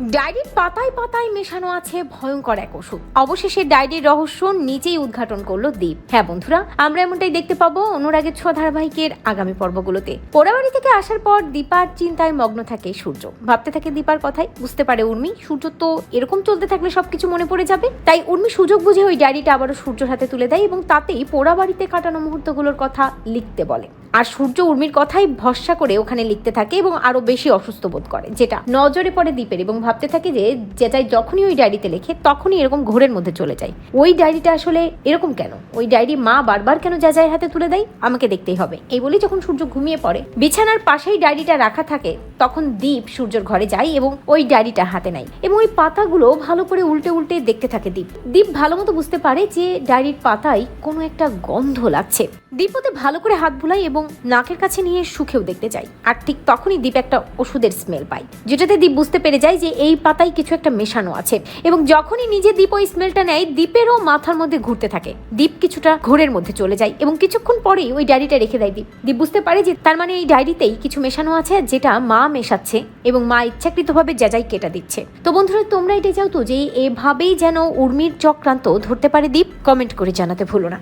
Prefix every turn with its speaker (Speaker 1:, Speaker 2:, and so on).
Speaker 1: ডায়েরির পাতায় পাতায় মেশানো আছে ভয়ঙ্কর এক ওষুধ। অবশেষে ডায়েরির রহস্য নিজেই উদ্ঘাটন করল দীপ। হ্যাঁ বন্ধুরা, আমরা এমনটাই দেখতে পাবো অনুরাগের ছোঁয়া ধারাবাহিকের আগামী পর্বগুলোতে। পোড়াবাড়ি থেকে আসার পর দীপার চিন্তায় মগ্ন থাকে সূর্য। ভাবতে থাকে দীপার কথাই, বুঝতে পারে উর্মি, সূর্য তো এরকম চলতে থাকলে সবকিছু মনে পড়ে যাবে। তাই উর্মি সুযোগ বুঝে ওই ডায়েরিটা আবারও সূর্যর হাতে তুলে দেয় এবং তাতেই পোড়াবাড়িতে কাটানো মুহূর্তগুলোর কথা লিখতে বলে। আর সূর্য উর্মির কথাই ভরসা করে ওখানে লিখতে থাকে এবং আরও বেশি অসুস্থ বোধ করে, যেটা নজরে পড়ে দ্বীপের এবং ভাবতে থাকে যে জেজাই যখনই ওই ডায়েরিতে লেখে তখনই এরকম ঘোরের মধ্যে চলে যায়। ওই ডায়েরিটা আসলে এরকম কেন? ওই ডায়েরি মা বারবার কেন জেজাইয়ের হাতে তুলে দেয়? আমাকে দেখতেই হবে। এই বলেই যখন সূর্য ঘুমিয়ে পড়ে, বিছানার পাশেই ডায়েরিটা রাখা থাকে, তখন দ্বীপ সূর্যর ঘরে যায় এবং ওই ডায়েরিটা হাতে নেয় এবং ওই পাতাগুলো ভালো করে উল্টে উল্টে দেখতে থাকে দীপ দীপ ভালো মতো বুঝতে পারে যে ডায়েরির পাতায় কোনো একটা গন্ধ লাগছে। দীপ ওতে ভালো করে হাত বুলাই এবং নাকের কাছে নিয়ে সুখেও দেখতে যায় আর ঠিক তখনই দীপ একটা ওষুধের স্মেল পাই যেটাতে দীপ বুঝতে পেরে যায় যে এই পাতায় কিছু একটা মেশানো আছে। এবং যখনই নিজে দীপ ওই স্মেলটা নেয়, দীপেরও মাথার মধ্যে ঘুরতে থাকে। দীপ কিছুটা ঘোরের মধ্যে চলে যায় এবং কিছুক্ষণ পরেই ওই ডায়েরিটা রেখে দেয় দীপ। দীপ বুঝতে পারে যে তার মানে এই ডায়েরিতেই কিছু মেশানো আছে যেটা মা মেশাচ্ছে এবং মা ইচ্ছাকৃতভাবে যাচাই কেটে দিচ্ছে। তো বন্ধুরা, তোমরা এটা চাও তো যে এভাবেই যেন উর্মির চক্রান্ত ধরতে পারে দীপ? কমেন্ট করে জানাতে ভুলো না।